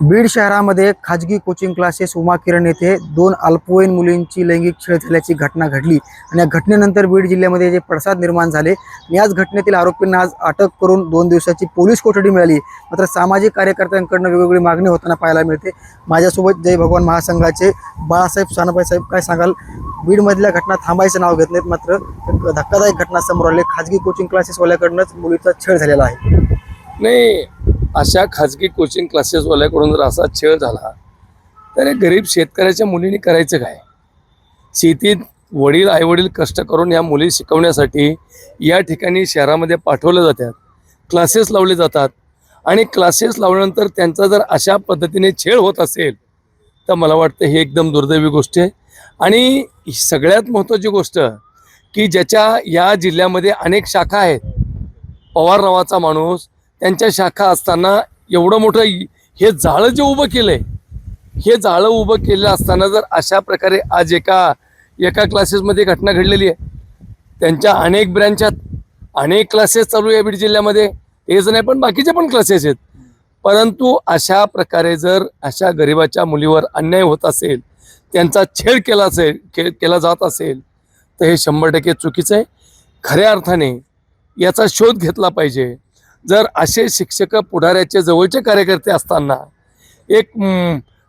बीड शहरामध्ये खाजगी coaching classes Uma किरण येथे दोन अल्पवयीन मुलींची लैंगिक छळ झाल्याची घटना घडली आणि या घटनेनंतर बीड जिल्ह्यामध्ये जे पडसाद निर्माण झाले आणि याच घटनेतील आरोपींना आज अटक करून दोन दिवसाची पोलीस कोठडी मिळाली. मात्र सामाजिक कार्यकर्त्यांकडनं वेगवेगळी मागणी होताना पाहायला मिळते. माझ्यासोबत जय भगवान महासंघाचे बाळासाहेब सानाबाई साहेब काय सांगाल? बीडमधल्या घटना थांबायचं नाव घेत नाहीत मात्र धक्कादायक घटना समोर आली. खाजगी कोचिंग क्लासेसवाल्याकडनंच मुलीचा छळ झालेला आहे. नाही अशा खाजगी कोचिंग क्लासेसवाल्याकडून जर असा छळ झाला तर गरीब शेतकऱ्याच्या मुलीने करायचं काय? शेतीत वडील आईवडील कष्ट करून या मुली शिकवण्यासाठी या ठिकाणी शहरामध्ये पाठवल्या जातात क्लासेस लावले जातात आणि क्लासेस लावल्यानंतर त्यांचा जर अशा पद्धतीने छेड होत असेल तर मला वाटतं ही एकदम दुर्दैवी गोष्ट आहे. आणि सगळ्यात महत्त्वाची गोष्ट की ज्याच्या या जिल्ह्यामध्ये अनेक शाखा आहेत. पवार नावाचा माणूस त्यांच्या शाखा असताना एवढं मोठं हे जाळं जे उभं केलं आहे हे जाळं उभं केलं असताना जर अशा प्रकारे आज एका एका क्लासेसमध्ये घटना घडलेली आहे. त्यांच्या अनेक ब्रँचात अनेक क्लासेस चालू आहे बीड जिल्ह्यामध्ये. हेच नाही पण बाकीचे पण क्लासेस आहेत. परंतु अशा प्रकारे जर अशा गरिबाच्या मुलीवर अन्याय होत असेल त्यांचा छेड केला असेल के केला जात असेल तर हे शंभर टक्के चुकीचं आहे. खऱ्या अर्थाने याचा शोध घेतला पाहिजे. जर असे शिक्षक पुढाऱ्याचे जवळचे कार्यकर्ते असताना एक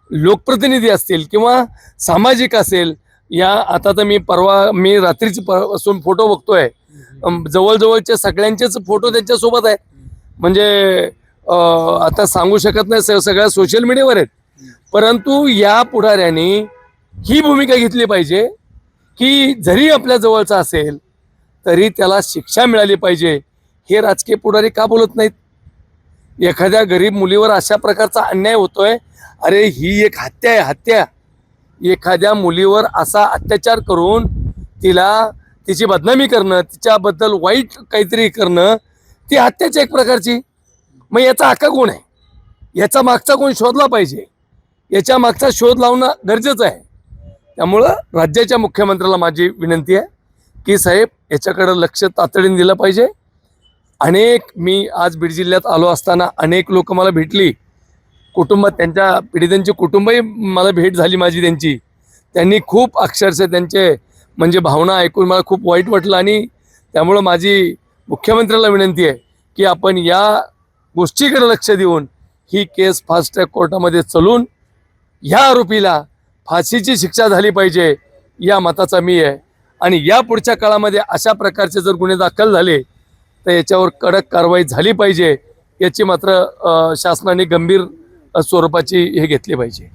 लोकप्रतिनिधी असतील किंवा सामाजिक असेल या आता तर मी परवा मी रात्रीची असून फोटो बघतोय. जवळजवळचे सगळ्यांचेच फोटो त्यांच्यासोबत आहेत. म्हणजे आता सांगू शकत नाही सगळ्या सोशल मीडियावर आहेत. परंतु या पुढाऱ्याने ही भूमिका घेतली पाहिजे की जरी आपल्या जवळचा असेल तरी त्याला शिक्षा मिळाली पाहिजे. हे राजकीय पुढारी का बोलत नाहीत? एखाद्या गरीब मुलीवर अशा प्रकारचा अन्याय होतोय? अरे ही एक हत्या आहे हत्या. एखाद्या मुलीवर असा अत्याचार करून तिला तिची बदनामी करणं तिच्याबद्दल वाईट काहीतरी करणं ती हत्याची एक प्रकारची. मग याचा हक्का कोण आहे? याचा मागचा कोण शोधला पाहिजे? याच्या मागचा शोध लावणं गरजेचं आहे. त्यामुळं राज्याच्या मुख्यमंत्र्याला माझी विनंती आहे की साहेब याच्याकडं लक्ष तातडीने दिलं पाहिजे. अनेक मी आज बीड जिल्ह्यात आलो असताना अनेक लोक मला भेटली. कुटुंबात त्यांच्या पीडितांची कुटुंबही मला भेट झाली माझी त्यांची. त्यांनी खूप अक्षरशः त्यांचे म्हणजे भावना ऐकून मला खूप वाईट वाटलं आणि त्यामुळं माझी मुख्यमंत्र्याला विनंती आहे की आपण या गोष्टीकडे लक्ष देऊन ही केस फास्ट ट्रॅक कोर्टामध्ये चलून ह्या आरोपीला फाशीची शिक्षा झाली पाहिजे या मताचा मी आहे. आणि या पुढच्या काळामध्ये अशा प्रकारचे जर गुन्हे दाखल झाले तर याच्यावर कडक कारवाई झाली पाहिजे याची मात्र शासनाने गंभीर स्वरूपाची हे घेतली पाहिजे.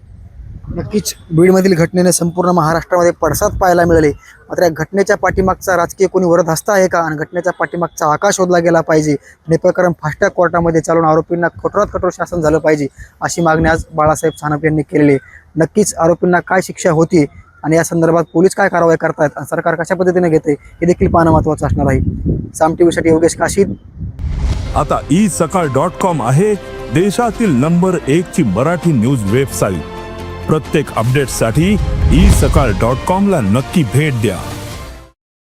नक्कीच बीडमधील घटनेने संपूर्ण महाराष्ट्रामध्ये पडसाद पाहायला मिळाले. मात्र या घटनेच्या पाठीमागचा राजकीय कोणी वरद हस्ता आहे का? आणि घटनेच्या पाठीमागचा आकाश शोधला गेला पाहिजे. आणि हे प्रकरण फास्टॅग कोर्टामध्ये चालून आरोपींना कठोरात कठोर शासन झालं पाहिजे अशी मागणी आज बाळासाहेब सानप यांनी केलेली आहे. नक्कीच आरोपींना काय शिक्षा होती आणि या संदर्भात पोलीस काय कारवाई करतायत आणि सरकार कशा पद्धतीने घेते हे देखील पाहणं महत्त्वाचं असणार आहे. साम टी व्हीसाठी योगेश काशीद. आता ई सकाळ डॉट कॉम आहे देशातील नंबर एक ची मराठी न्यूज वेबसाईट प्रत्येक अपडेटसाठी ई सकाळ डॉट कॉम ला नक्की भेट द्या.